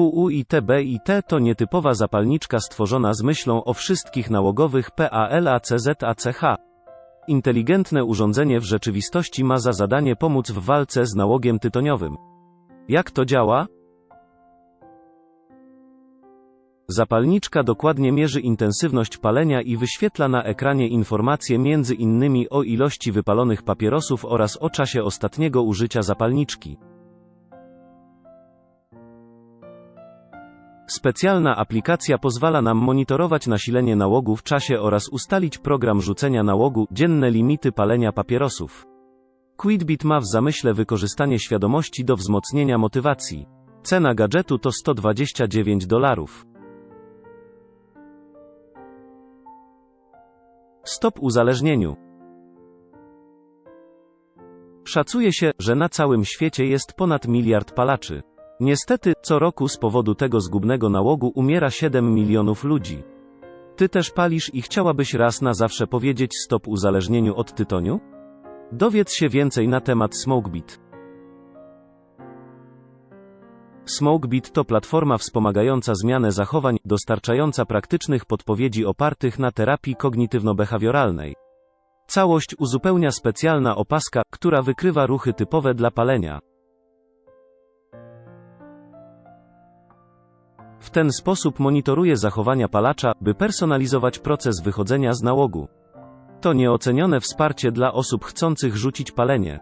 QUITBIT to nietypowa zapalniczka stworzona z myślą o wszystkich nałogowych PALACZACH. Inteligentne urządzenie w rzeczywistości ma za zadanie pomóc w walce z nałogiem tytoniowym. Jak to działa? Zapalniczka dokładnie mierzy intensywność palenia i wyświetla na ekranie informacje między innymi o ilości wypalonych papierosów oraz o czasie ostatniego użycia zapalniczki. Specjalna aplikacja pozwala nam monitorować nasilenie nałogu w czasie oraz ustalić program rzucenia nałogu, dzienne limity palenia papierosów. Quidbit ma w zamyśle wykorzystanie świadomości do wzmocnienia motywacji. Cena gadżetu to 129 dolarów. Stop uzależnieniu. Szacuje się, że na całym świecie jest ponad miliard palaczy. Niestety, co roku z powodu tego zgubnego nałogu umiera 7 milionów ludzi. Ty też palisz i chciałabyś raz na zawsze powiedzieć stop uzależnieniu od tytoniu? Dowiedz się więcej na temat SmokeBeat. SmokeBeat to platforma wspomagająca zmianę zachowań, dostarczająca praktycznych podpowiedzi opartych na terapii kognitywno-behawioralnej. Całość uzupełnia specjalna opaska, która wykrywa ruchy typowe dla palenia. W ten sposób monitoruje zachowania palacza, by personalizować proces wychodzenia z nałogu. To nieocenione wsparcie dla osób chcących rzucić palenie.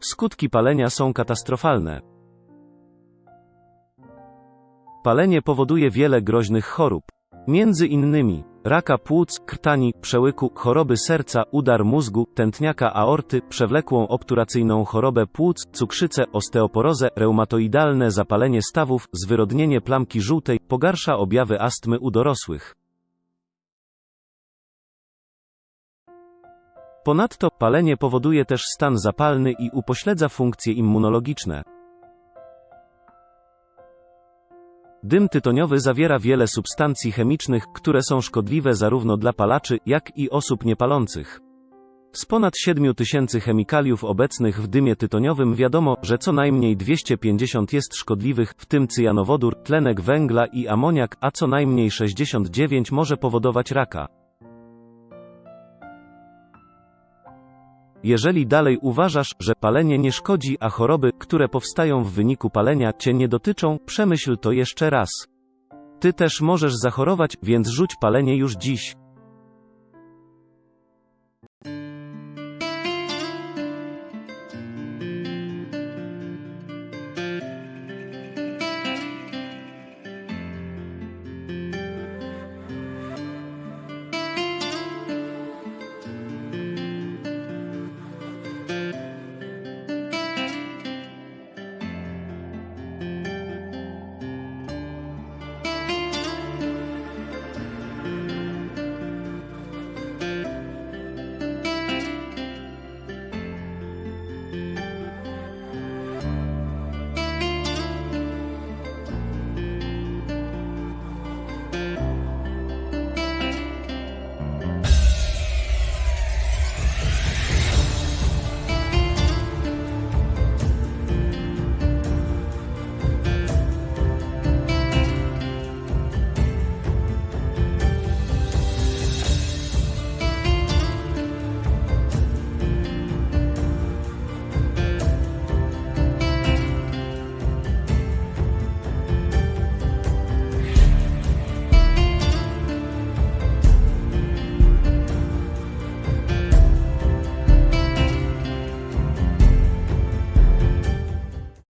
Skutki palenia są katastrofalne. Palenie powoduje wiele groźnych chorób. Między innymi raka płuc, krtani, przełyku, choroby serca, udar mózgu, tętniaka aorty, przewlekłą obturacyjną chorobę płuc, cukrzycę, osteoporozę, reumatoidalne zapalenie stawów, zwyrodnienie plamki żółtej, pogarsza objawy astmy u dorosłych. Ponadto, palenie powoduje też stan zapalny i upośledza funkcje immunologiczne. Dym tytoniowy zawiera wiele substancji chemicznych, które są szkodliwe zarówno dla palaczy, jak i osób niepalących. Z ponad 7 tysięcy chemikaliów obecnych w dymie tytoniowym wiadomo, że co najmniej 250 jest szkodliwych, w tym cyjanowodór, tlenek węgla i amoniak, a co najmniej 69 może powodować raka. Jeżeli dalej uważasz, że palenie nie szkodzi, a choroby, które powstają w wyniku palenia, cię nie dotyczą, przemyśl to jeszcze raz. Ty też możesz zachorować, więc rzuć palenie już dziś.